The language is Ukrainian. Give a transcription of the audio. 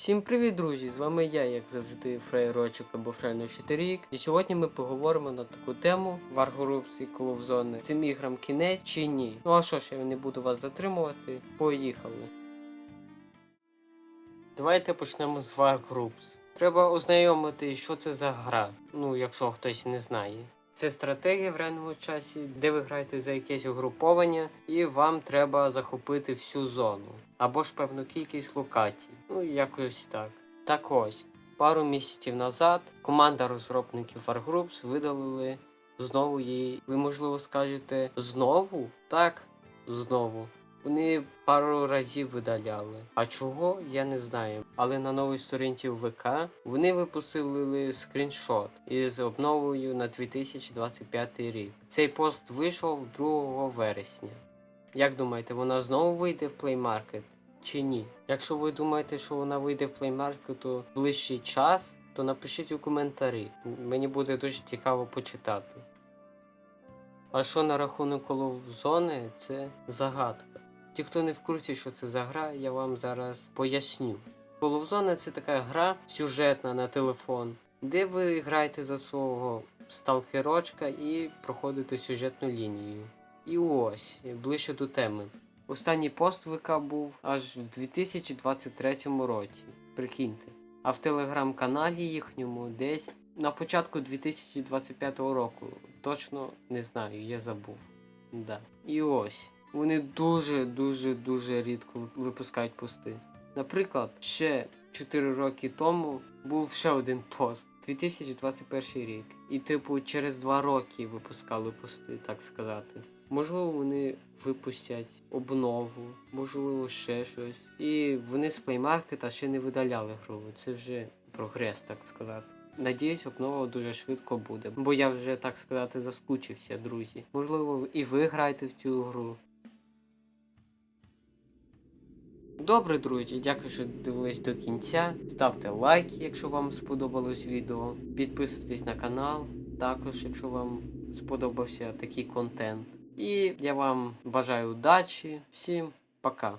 Всім привіт, друзі! З вами я, як завжди, Фрейрочок або Фрейно рік. І сьогодні ми поговоримо на таку тему Wargroups і Call of Zone. Цим іграм кінець чи ні. Ну а що ж, я не буду вас затримувати. Поїхали. Давайте почнемо з Wargroups. Треба ознайомити, що це за гра. Ну, якщо хтось не знає. Це стратегія в реальному часі, де ви граєте за якесь угруповання, і вам треба захопити всю зону або ж певну кількість локацій. Ну, якось так. Так ось, пару місяців назад команда розробників Wargroups видалили знову її. Ви, можливо, скажете знову? Так, знову. Вони пару разів видаляли. А чого, я не знаю. Але на новій сторінці ВК вони випустили скріншот із обновою на 2025 рік. Цей пост вийшов 2 вересня. Як думаєте, вона знову вийде в Play Market чи ні? Якщо ви думаєте, що вона вийде в Play Market ближчий час, то напишіть у коментарі. Мені буде дуже цікаво почитати. А що на рахунок колозони, це загадка. Ті, хто не в курсі, що це за гра, я вам зараз поясню. Коловзона це така гра сюжетна на телефон, де ви граєте за свого сталкерочка і проходите сюжетну лінію. І ось, ближче до теми. Останній пост ВК був аж в 2023 році. Прикиньте. А в телеграм-каналі їхньому десь на початку 2025 року. Точно не знаю, я забув. Да. І ось. Вони дуже дуже дуже рідко випускають пости. Наприклад, ще 4 роки тому був ще один пост 2021 рік. І, типу, через 2 роки випускали пости, так сказати. Можливо, вони випустять обнову, можливо, ще щось. І вони з Market ще не видаляли гру. Це вже прогрес, так сказати. Надіюсь, обнова дуже швидко буде, бо я вже, так сказати, заскучився, друзі. Можливо, і ви граєте в цю гру. Добре, друзі, дякую, що дивились до кінця. Ставте лайки, якщо вам сподобалось відео. Підписуйтесь на канал, також, якщо вам сподобався такий контент. І я вам бажаю удачі. Всім пока!